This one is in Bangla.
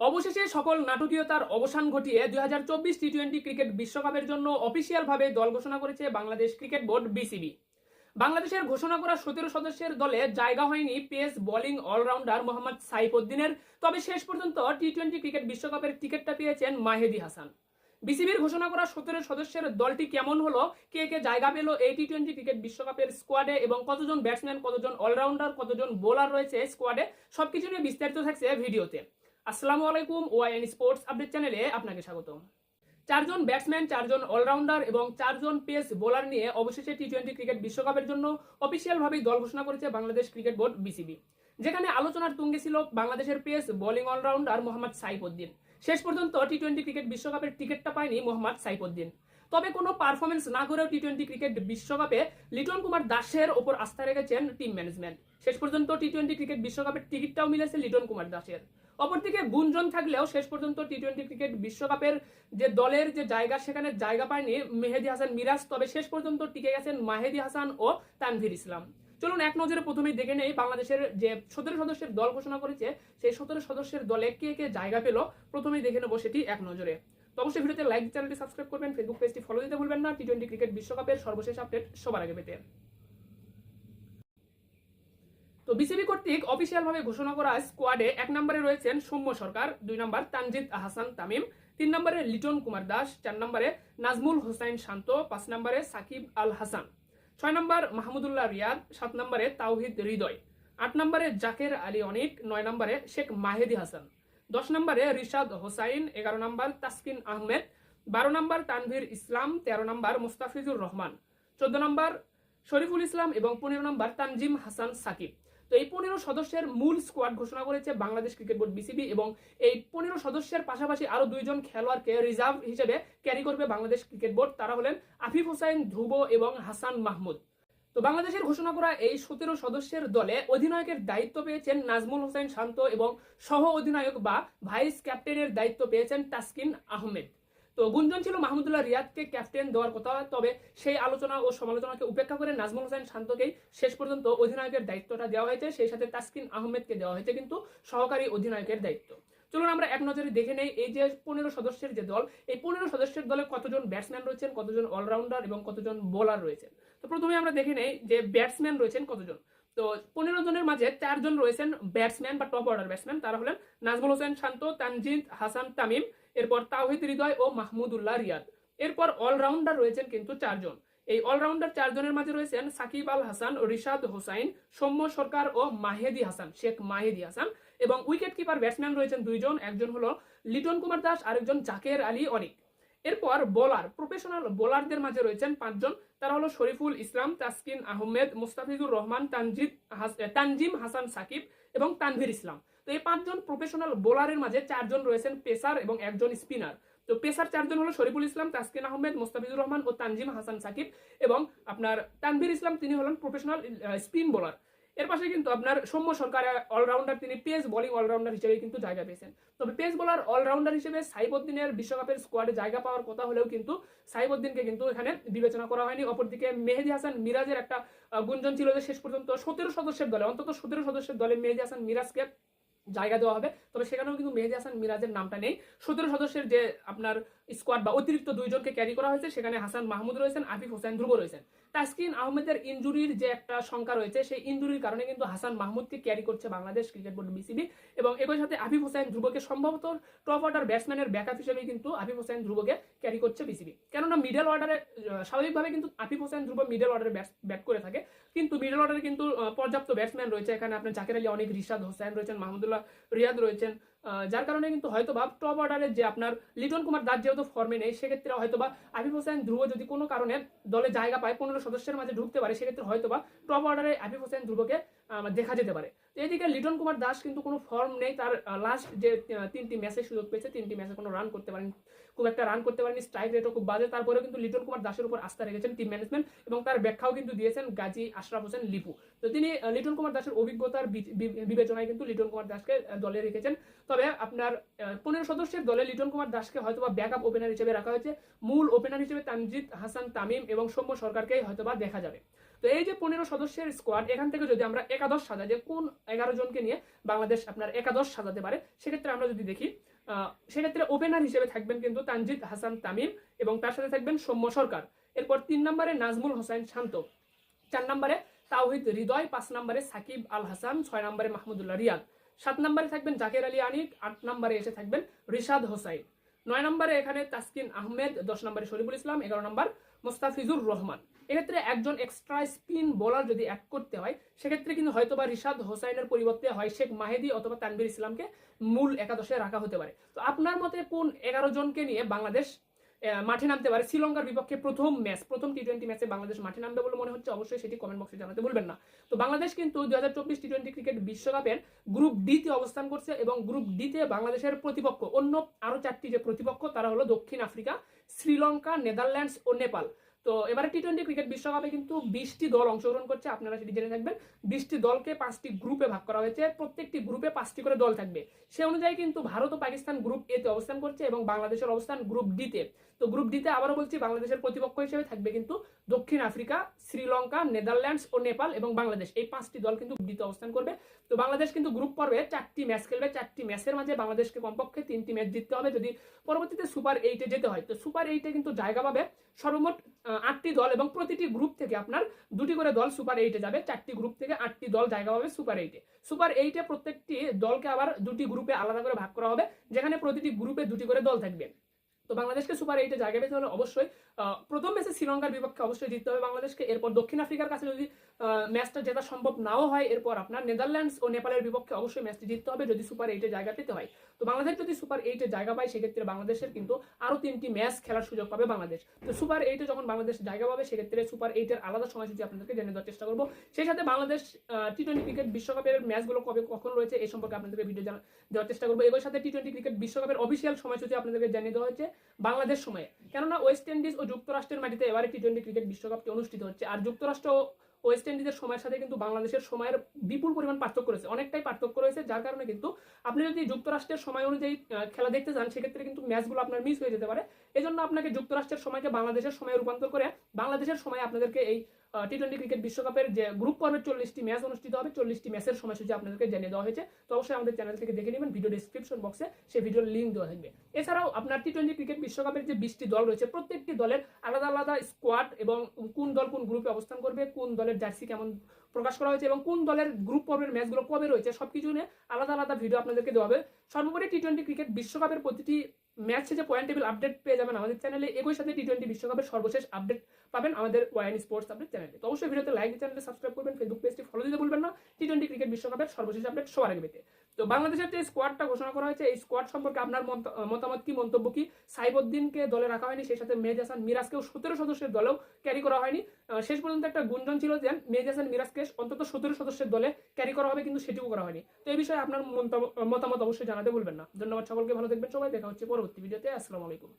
অবশেষে সকল নাটকীয়তার অবসান ঘটিয়ে দুই হাজার চব্বিশ টি টোয়েন্টি ক্রিকেট বিশ্বকাপের জন্য অফিসিয়ালভাবে দল ঘোষণা করেছে বাংলাদেশ ক্রিকেট বোর্ড, বিসিবি। বাংলাদেশের ঘোষণা করা সতেরো সদস্যের দলে জায়গা হয়নি পেস বোলিং অলরাউন্ডার মোহাম্মদ সাইফুদ্দিনের। তবে শেষ পর্যন্ত টি টোয়েন্টি ক্রিকেট বিশ্বকাপের টিকিটটা পেয়েছেন মাহেদি হাসান। বিসিবির ঘোষণা করা সতেরো সদস্যের দলটি কেমন হলো, কে কে জায়গা পেল এই টি টোয়েন্টি ক্রিকেট বিশ্বকাপের স্কোয়াডে এবং কতজন ব্যাটসম্যান, কতজন অলরাউন্ডার, কতজন বোলার রয়েছে স্কোয়াডে, সবকিছু নিয়ে বিস্তারিত থাকছে ভিডিওতে। আসসালামু আলাইকুম ওয়াইএন স্পোর্টস আপডেট চ্যানেলে আপনাকে স্বাগতম। চারজন ব্যাটসম্যান, চারজন অলরাউন্ডার এবং চারজন পেস বোলার নিয়ে অবশেষে টি টোয়েন্টি ক্রিকেট বিশ্বকাপের জন্য অফিসিয়ালভাবেই দল ঘোষণা করেছে বাংলাদেশ ক্রিকেট বোর্ড বিসিবি যেখানে আলোচনার তুঙ্গে ছিল বাংলাদেশের pace bowling allrounder Mohammad Saifuddin. শেষ পর্যন্ত টি টোয়েন্টি ক্রিকেট বিশ্বকাপের টিকিটটা পায়নি মোহাম্মদ সাইফুদ্দিন। তবে কোনো পারফরমেন্স না করেও টি টোয়েন্টি ক্রিকেট বিশ্বকাপে লিটন কুমার দাসের ওপর আস্থা রেখেছেন টিম ম্যানেজমেন্ট। শেষ পর্যন্ত টি টোয়েন্টি ক্রিকেট বিশ্বকাপের টিকিটটাও মিলেছে লিটন কুমার দাসের। অপরদিকে গুঞ্জন থাকলেও শেষ পর্যন্ত টি টোয়েন্টি ক্রিকেট বিশ্বকাপের যে দলের যে জায়গা, সেখানে জায়গা পায়নি মেহেদি হাসান মিরাজ, তবে শেষ পর্যন্ত টিকে গেছেন মাহেদি হাসান ও তানভীর ইসলাম। চলুন এক নজরে প্রথমেই দেখে নেই বাংলাদেশের যে সতেরো সদস্যের দল ঘোষণা করেছে, সেই সতেরো সদস্যের দলে কে কে জায়গা পেল, প্রথমেই দেখে নেব সেটি এক নজরে। তো অবশ্যই ভিডিওতে লাইক চ্যানেলটি সাবস্ক্রাইব করবেন ফেসবুক পেজটি ফলো দিতে ভুলবেন না। টি টোয়েন্টি ক্রিকেট বিশ্বকাপের সর্বশেষ আপডেট সবার আগে পেতে। তো বিসিবি কর্তৃক অফিসিয়াল ভাবে ঘোষণা করা স্কোয়াডে এক নম্বরে রয়েছেন সৌম্য সরকার, দুই নম্বর তানজিদ হাসান তামিম, তিন নম্বরে লিটন কুমার দাস, চার নম্বরে নাজমুল হোসাইন শান্ত, পাঁচ নম্বরে সাকিব আল হাসান, ছয় নম্বর মাহমুদুল্লাহ রিয়াদ, সাত নম্বরে তাওহিদ হৃদয়, আট নম্বরে জাকের আলী অনিক, নয় নম্বরে শেখ মাহেদি হাসান, দশ নম্বরে রিশাদ হোসাইন, এগারো নম্বর তাসকিন আহমেদ, বারো নম্বর তানভীর ইসলাম, তেরো নম্বর মুস্তাফিজুর রহমান, চোদ্দ নম্বর শরীফুল ইসলাম এবং পনেরো নম্বর তানজিম হাসান সাকিব। তো এই পনেরো সদস্যের মূল স্কোয়াড ঘোষণা করেছে বাংলাদেশ ক্রিকেট বোর্ড বিসিবি এবং এই পনেরো সদস্যের পাশাপাশি আরও দুইজন খেলোয়াড়কে রিজার্ভ হিসেবে ক্যারি করবে বাংলাদেশ ক্রিকেট বোর্ড। তারা হলেন আফিফ হোসাইন ধ্রুব এবং হাসান মাহমুদ। তো বাংলাদেশের ঘোষণা করা এই সতেরো সদস্যের দলে অধিনায়কের দায়িত্ব পেয়েছেন নাজমুল হোসেন শান্ত এবং সহ অধিনায়ক বা ভাইস ক্যাপ্টেনের দায়িত্ব পেয়েছেন তাসকিন আহমেদ। তো গুঞ্জন ছিল মাহমুদুল্লাহ রিয়াদকে ক্যাপ্টেন দেওয়ার কথা, তবে সেই আলোচনা ও সমালোচনাকে উপেক্ষা করে নাজমুল হোসেন শান্তকেই শেষ পর্যন্ত অধিনায়কের দায়িত্বটা দেওয়া হয়েছে, সেই সাথে তাসকিন আহমেদকে দেওয়া হয়েছে কিন্তু সহকারী অধিনায়কের দায়িত্ব। চলুন আমরা এক নজরে দেখে নেই এই যে পনেরো সদস্যের যে দল, এই পনেরো সদস্যের দলে কতজন ব্যাটসম্যান রয়েছেন, কতজন অলরাউন্ডার এবং কতজন বোলার রয়েছেন? তো প্রথমে আমরা দেখে নেই যে ব্যাটসম্যান রয়েছেন কতজন। তো পনেরো জনের মাঝে চারজন রয়েছেন ব্যাটসম্যান বা টপ অর্ডার ব্যাটসম্যান, তারা হলেন নাজমুল হোসেন শান্ত, তানজিদ হাসান তামিম এরপর তাওহিদ হৃদয় ও মাহমুদুল্লাহ রিয়াদ। এরপর অলরাউন্ডার রয়েছেন কিন্তু চারজন। এই অলরাউন্ডার চারজনের মাঝে রয়েছেন সাকিব আল হাসান, রিশাদ হোসাইন, সৌম্য সরকার ও মাহেদি হাসান, শেখ মাহেদি হাসান এবং উইকেট কিপার ব্যাটসম্যান রয়েছেন দুইজন। একজন হলো লিটন কুমার দাস, আরেকজন জাকের আলী অনিক এরপর বোলার, প্রফেশনাল বোলারদের মাঝে রয়েছেন পাঁচজন। তারা হলো শরীফুল ইসলাম, তাসকিন আহমেদ, মুস্তাফিজুর রহমান, তানজিদ তানজিম হাসান সাকিব এবং তানভীর ইসলাম। তো এই পাঁচজন প্রফেশনাল বোলারের মাঝে চারজন রয়েছেন পেসার এবং একজন স্পিনার তো পেসার চারজন হলো শরীফুল ইসলাম, তাসকিন আহমেদ, মোস্তাফিজুর রহমান ও তানজিম হাসান সাকিব এবং আপনার তানভীর ইসলাম, তিনি হলেন প্রফেশনাল স্পিন বোলার এর পাশে কিন্তু আপনার সৌম্য সরকার অলরাউন্ডার তিনি পেস বোলিং অলরাউন্ডার হিসেবে কিন্তু জায়গা পেয়েছেন। তবে পেস বোলার অলরাউন্ডার হিসেবে সাইবুদ্দিনের বিশ্বকাপের স্কোয়াডে জায়গা পাওয়ার কথা হলেও কিন্তু সাইবুদ্দিনকে কিন্তু এখানে বিবেচনা করা হয়নি। অপরদিকে মেহেদি হাসান মিরাজের একটা গুঞ্জন ছিল যে শেষ পর্যন্ত সতেরো সদস্যের দলে, অন্তত সতেরো সদস্যের দলে মেহেদি হাসান মিরাজকে জায়গা দেওয়া হবে। তবে সেখানেও কিন্তু মেহেদি হাসান মিরাজের নামটা নেই। সতেরো সদস্যের যে আপনার স্কোয়াড বা অতিরিক্ত দুইজনকে ক্যারি করা হয়েছে। সেখানে হাসান মাহমুদ রয়েছেন আফিফ হোসেন ধ্রুব রয়েছেন। তাসকিন আহমেদের ইনজুরির যে একটা সংখ্যা রয়েছে, সেই ইনজুরির কারণে কিন্তু হাসান মাহমুদকে ক্যারি করছে বাংলাদেশ ক্রিকেট বোর্ড বিসিবি এবং একই সাথে আফিফ হোসেন ধ্রুবকে সম্ভবত টপ অর্ডার ব্যাটসম্যানের ব্যাকআপ হিসেবে কিন্তু আফিফ হোসেন ধ্রুবকে ক্যারি করছে বিসিবি কেননা মিডল অর্ডারে স্বাভাবিকভাবে কিন্তু আফিফ হোসেন ধ্রুব মিডল অর্ডারে ব্যাট করে থাকে। কিন্তু মিডল অর্ডারে কিন্তু পর্যাপ্ত ব্যাটসম্যান রয়েছে। এখানে আপনার জাকের আলী অনেক, রিশাদ হোসেন রয়েছেন, মাহমুদুল্লাহ রিয়াদ রয়েছেন। যার কারণে কিন্তু হয়তো বা টপ অর্ডারের যে আপনার লিটন কুমার দাস যেহেতু ফর্মে নেই, সেক্ষেত্রে হয়তো বা আফিফ হোসেন, ধ্রুব যদি কোনো কারণে দলে জায়গা পায়, পনেরো সদস্যের মাঝে ঢুকতে পারে, সেক্ষেত্রে হয়তো বা টপ অর্ডারে আফিফ হোসেন, ধ্রুবকে দেখা যেতে পারে। এদিকে লিটন কুমার দাস কিন্তু কোনো ফর্ম নেই। তার লাস্ট যে তিনটি ম্যাচে সুযোগ পেয়েছে, তিনটি ম্যাচে কোনো রান করতে পারেনি, খুব একটা রান করতে পারেনি স্ট্রাইক রেটও খুব বাজে। তারপরেও কিন্তু লিটন কুমার দাসের উপর আস্থা রেখেছেন টিম ম্যানেজমেন্ট এবং তার ব্যাখ্যাও কিন্তু দিয়েছেন গাজী আশরাফ হোসেন, লিপু। তো তিনি লিটন কুমার দাসের অভিজ্ঞতার বিবেচনায় কিন্তু লিটন কুমার দাসকে দলে রেখেছেন। তবে আপনার পনেরো সদস্যের দলে লিটন কুমার দাসকে হয়তোবা ব্যাকআপ ওপেনার হিসেবে রাখা হয়েছে। মূল ওপেনার হিসেবে তানজিদ, হাসান তামিম এবং সৌম্য সরকারকেই হয়তোবা দেখা যাবে। তো এই যে পনেরো সদস্যের স্কোয়াড এখান থেকে যদি আমরা একাদশ সাজাই যে কোন এগারো জনকে নিয়ে বাংলাদেশ আপনার একাদশ সাজাতে পারে, সেক্ষেত্রে আমরা যদি দেখি সেক্ষেত্রে ওপেনার হিসেবে থাকবেন কিন্তু তানজিদ হাসান তামিম এবং তার সাথে থাকবেন সৌম্য সরকার। এরপর তিন নম্বরে নাজমুল হোসেন শান্ত, চার নম্বরে তাওহিদ হৃদয়, পাঁচ নম্বরে সাকিব আল হাসান, ছয় নম্বরে মাহমুদুল্লাহ রিয়াদ। সাত নম্বরে থাকবেন জাকের আলী আনিক, আট নম্বরে এসে থাকবেন রিশাদ হোসাইন। নয় নম্বরে এখানে তাসকিন আহমেদ, দশ নম্বরে শরীফুল ইসলাম, এগারো নম্বর মোস্তাফিজুর রহমান। এক্ষেত্রে একজন এক্সট্রা স্পিন বোলার যদি অ্যাড করতে হয়, সেক্ষেত্রে কিন্তু হয়তোবা রিশাদ হোসাইনের পরিবর্তে হয় শেখ মাহেদি অথবা তানভীর ইসলামকে মূল একাদশে রাখা হতে পারে। তো আপনার মতে কোন এগারো জনকে নিয়ে বাংলাদেশ মাঠে নামতে পারে? শ্রীলঙ্কার বিপক্ষে প্রথম ম্যাচ প্রথম টি টোয়েন্টি ম্যাচে বাংলাদেশ মাঠে নামবে বলে মনে হচ্ছে? অবশ্যই সেটি কমেন্ট বক্সে জানাতে ভুলবেন না। তো বাংলাদেশ কিন্তু দুই হাজার চব্বিশ টি টোয়েন্টি ক্রিকেট বিশ্বকাপের গ্রুপ ডি তে অবস্থান করছে এবং গ্রুপ ডি তে বাংলাদেশের প্রতিপক্ষ, অন্য আরও চারটি যে প্রতিপক্ষ, তারা হলো দক্ষিণ আফ্রিকা, শ্রীলঙ্কা, নেদারল্যান্ডস ও নেপাল। তো এবারে টি টোয়েন্টি ক্রিকেট বিশ্বকাপে কিন্তু বিশটি দল অংশগ্রহণ করছে, আপনারা সেটি জেনে থাকবেন। বিশটি দলকে পাঁচটি গ্রুপে ভাগ করা হয়েছে, প্রত্যেকটি গ্রুপে পাঁচটি করে দল থাকবে। সে অনুযায়ী কিন্তু ভারত ও পাকিস্তান গ্রুপ এতে অবস্থান করছে এবং বাংলাদেশের অবস্থান গ্রুপ ডিতে তো। গ্রুপ ডিতে আবারও বলছি, বাংলাদেশের প্রতিপক্ষ হিসেবে থাকবে কিন্তু দক্ষিণ আফ্রিকা, শ্রীলঙ্কা, নেদারল্যান্ডস ও নেপাল এবং বাংলাদেশ। এই পাঁচটি দল কিন্তু ডি তে অবস্থান করবে। তো বাংলাদেশ কিন্তু গ্রুপ পর্বে চারটি ম্যাচ খেলবে, চারটি ম্যাচের মাঝে বাংলাদেশকে কমপক্ষে তিনটি ম্যাচ জিততে হবে যদি পরবর্তীতে সুপার এইটে যেতে হয়। তো সুপার এইটে কিন্তু জায়গা পাবে সর্বমোট আটটি দল এবং প্রতিটি গ্রুপ থেকে আপনার দুটি করে দল সুপার এইটে যাবে। চারটি গ্রুপ থেকে আটটি দল জায়গা পাবে সুপার এইটে সুপার এইটে প্রত্যেকটি দলকে আবার দুটি গ্রুপে আলাদা করে ভাগ করা হবে। যেখানে প্রতিটি গ্রুপে দুটি করে দল থাকবে। তো বাংলাদেশকে সুপার এইটে জায়গা পেতে হলে অবশ্যই প্রথম ম্যাচে শ্রীলঙ্কার বিপক্ষে অবশ্যই জিততে হবে বাংলাদেশকে। এরপর দক্ষিণ আফ্রিকার কাছে যদি ম্যাচটা জেতা সম্ভব নাও হয়, এরপর আপনার নেদারল্যান্ডস ও নেপালের বিপক্ষে অবশ্যই ম্যাচটি জিততে হবে যদি সুপার এইটে জায়গা পেতে হয়। তো বাংলাদেশ যদি সুপার এইটে জায়গা পায়, সেক্ষেত্রে বাংলাদেশের কিন্তু আরও তিনটি ম্যাচ খেলার সুযোগ পাবে বাংলাদেশ। তো সুপার এইটে যখন বাংলাদেশ জায়গা পাবে, সেক্ষেত্রে সুপার এইটের আলাদা সময়সূচি আপনাদেরকে জেনে দেওয়ার চেষ্টা করব। সেই সাথে বাংলাদেশ টি টোয়েন্টি ক্রিকেট বিশ্বকাপের ম্যাচগুলো কবে, কখন রয়েছে এই সম্পর্কে আপনাদেরকে ভিডিও দেওয়ার চেষ্টা করব। এর সাথে টি টোয়েন্টি ক্রিকেট বিশ্বকাপের অফিসিয়াল সময়সূচি আপনাদেরকে জানিয়ে দেওয়া হয়েছে। বাংলাদেশ সময়ে। কেননা ওয়েস্ট ইন্ডিজ ও যুক্তরাষ্ট্রের মাটিতে এবারে টি টোয়েন্টি ক্রিকেট বিশ্বকাপটি অনুষ্ঠিত হচ্ছে। আর যুক্তরাষ্ট্র ওয়েস্ট ইন্ডিজের সময়ের সাথে কিন্তু বাংলাদেশের সময়ের বিপুল পরিমাণ পার্থক্য রয়েছে। অনেকটাই পার্থক্য রয়েছে, যার কারণে কিন্তু আপনি যদি যুক্তরাষ্ট্রের সময় অনুযায়ী খেলা দেখতে চান সেক্ষেত্রে কিন্তু ম্যাচগুলো আপনার মিস হয়ে যেতে পারে। এজন্য আপনাকে যুক্তরাষ্ট্রের সময়কে বাংলাদেশের সময় রূপান্তর করে বাংলাদেশের সময় আপনাদেরকে এই টি টোয়েন্টি ক্রিকেট বিশ্বকাপের যে গ্রুপ পর্বের চল্লিশটি ম্যাচ অনুষ্ঠিত হবে, চল্লিশটি ম্যাচের সময়সূচি আপনাদেরকে জানিয়ে দেওয়া হয়েছে। তো অবশ্যই আমাদের চ্যানেল থেকে দেখে নেবেন ভিডিও ডিসক্রিপশন বক্সে সেই ভিডিওর লিঙ্ক দেওয়া থাকবে। এছাড়াও আপনার টি টোয়েন্টি ক্রিকেট বিশ্বকাপের যে বিশটি দল রয়েছে, প্রত্যেকটি দলের আলাদা আলাদা স্কোয়াড এবং কোন দল কোন গ্রুপে অবস্থান করবে, কোন দলের জার্সি কেমন প্রকাশ করা হয়েছে এবং কোন দলের গ্রুপ পর্বের ম্যাচগুলো কবে রয়েছে, সবকিছু নিয়ে আলাদা আলাদা ভিডিও আপনাদেরকে দেওয়া হবে। সর্বোপরি টি টোয়েন্টি ক্রিকেট বিশ্বকাপের প্রতিটি ম্যাচে শেষে পয়েন্ট টেবিল আপডেট পেয়ে যাবেন আমাদের চ্যানেলে। একই সাথে টি টোয়েন্টি বিশ্বকাপের সর্বশেষ আপডেট পাবেন আমাদের ওয়াইন স্পোর্টস আপডেট চ্যানেলে। তো অবশ্যই ভিডিওতে লাইক চ্যানেলে সাবস্ক্রাইব করবেন। ফেসবুক পেজটি ফলো দিতে ভুলবেন না। টি টোয়েন্টি ক্রিকেট বিশ্বকাপের সর্বশেষ আপডেট সবার আগে পেতে। তো বাংলাদেশের যে স্কোয়াডটা ঘোষণা করা হয়েছে, এই স্কোয়াড সম্পর্কে আপনার মতামত কি, মন্তব্য কি? সাইবুদ্দিনকে দলে রাখা হয়নি, সেই সাথে মেজ হাসান মিরাজকেও সতেরো সদস্যের দলেও ক্যারি করা হয়নি। শেষ পর্যন্ত একটা গুঞ্জন ছিল যে মেজ হাসান মিরাজকে অন্তত সতেরো সদস্যের দলে ক্যারি করা হবে, কিন্তু সেটিও করা হয়নি। তো এই বিষয়ে আপনার মতামত অবশ্যই জানাতে ভুলবেন না। ধন্যবাদ সকলকে, ভালো দেখবেন সবাই। দেখা হচ্ছে পরবর্তী ভিডিওতে। আসসালামু আলাইকুম।